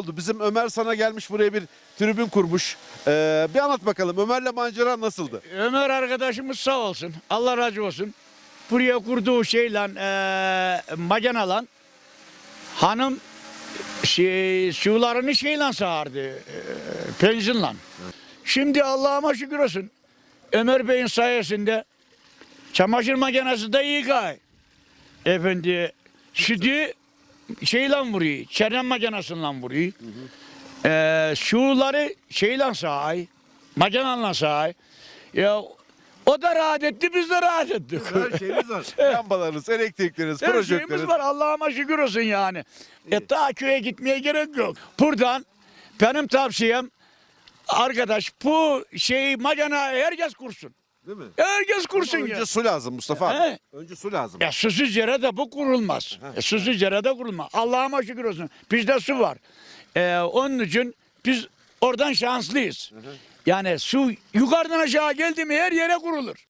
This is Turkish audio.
oldu. Bizim Ömer sana gelmiş buraya bir tribün kurmuş. Ee, bir anlat bakalım Ömer'le macera nasıldı? Ömer arkadaşımız sağ olsun. Allah razı olsun. Buraya kurduğu şeyle eee macanalan hanım şey, sularını şeyle sağardı. eee, penzinle. Şimdi Allah'ıma şükür olsun. Ömer Bey'in sayesinde çamaşır makinesi de iyi gay. Efendi sütü şeyle vuruyor. Çerem makinesiyle vuruyor. Eee suları şeyle sağay. Makinanla sağay. Ya o da rahat etti, biz de rahat ettik. Her şeyiniz var. Lambalarınız, elektrikleriniz, Her şeyimiz projektörünüz. var Allah'ıma şükür olsun yani. E daha köye gitmeye gerek yok. Buradan benim tavsiyem arkadaş bu şeyi makina herkes kursun. Değil mi? Herkes kursun Ama ya. önce su lazım Mustafa abi. He. Önce su lazım. Ya susuz yere de bu kurulmaz. E, susuz yere de kurulmaz. Allah'ıma şükür olsun. Bizde su var. E, onun için biz oradan şanslıyız. Yani su yukarıdan aşağı geldi mi her yere kurulur.